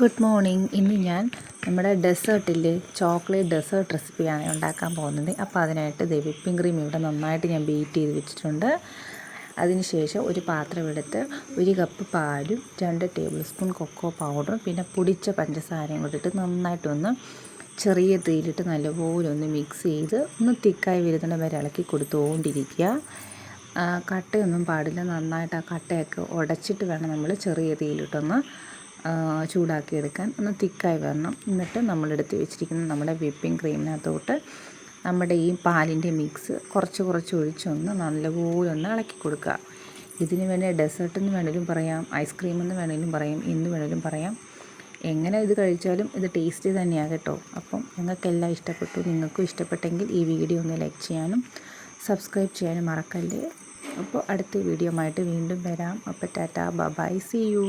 Good morning ഇന്ന് ഞാൻ നമ്മുടെ ഡെസേർട്ടിൽ ചോക്ലേറ്റ് ഡെസേർട്ട് റെസിപ്പിയാണ് ഉണ്ടാക്കാൻ പോകുന്നത്. അപ്പോൾ അതിനായിട്ട് ദേ വിപ്പിംഗ് ക്രീം ഇവിടെ നന്നായിട്ട് ഞാൻ ബീറ്റ് ചെയ്ത് വെച്ചിട്ടുണ്ട്. അതിനുശേഷം ഒരു പാത്രം എടുത്ത് ഒരു കപ്പ് പാലും രണ്ട് ടേബിൾ സ്പൂൺ കൊക്കോ പൗഡറും പിന്നെ പൊടിച്ച പഞ്ചസാരയും കൂടിയിട്ട് നന്നായിട്ടൊന്ന് ചെറിയ തീയിലിട്ട് നല്ലപോലെ ഒന്ന് മിക്സ് ചെയ്ത് ഒന്ന് തിക്കായി വരുന്ന വരെ ഇളക്കി കൊടുത്തുകൊണ്ടിരിക്കുക കട്ടയൊന്നും പാടില്ല. നന്നായിട്ട് ആ കട്ടയൊക്കെ ഉടച്ചിട്ട് വേണം നമ്മൾ ചെറിയ തീയിലിട്ടൊന്ന് ചൂടാക്കിയെടുക്കാൻ ഒന്ന് തിക്കായി വരണം. എന്നിട്ട് നമ്മളെടുത്ത് വെച്ചിരിക്കുന്ന നമ്മുടെ വിപ്പിംഗ് ക്രീമിനകത്തോട്ട് നമ്മുടെ ഈ പാലിന്റെ മിക്സ് കുറച്ച് കുറച്ച് ഒഴിച്ചൊന്ന് നല്ലപോലെ ഒന്ന് ഇളക്കി കൊടുക്കുക. ഇതിന് വേണ്ടി ഡെസേർട്ട് എന്ന് വേണമെങ്കിലും പറയാം ഐസ്ക്രീം എന്ന് പറയാം എന്ന് വേണമെങ്കിലും പറയാം. എങ്ങനെ ഇത് കഴിച്ചാലും ഇത് ടേസ്റ്റ് തന്നെയാണ് കേട്ടോ. അപ്പം നിങ്ങൾക്കെല്ലാം ഇഷ്ടപ്പെട്ടു നിങ്ങൾക്കും ഇഷ്ടപ്പെട്ടെങ്കിൽ ഈ വീഡിയോ ഒന്ന് ലൈക്ക് ചെയ്യാനും സബ്സ്ക്രൈബ് ചെയ്യാനും മറക്കല്ലേ. അപ്പോൾ അടുത്ത വീഡിയോ ആയിട്ട് വീണ്ടും വരാം. അപ്പോൾ ടാറ്റാ ബൈ സി യു.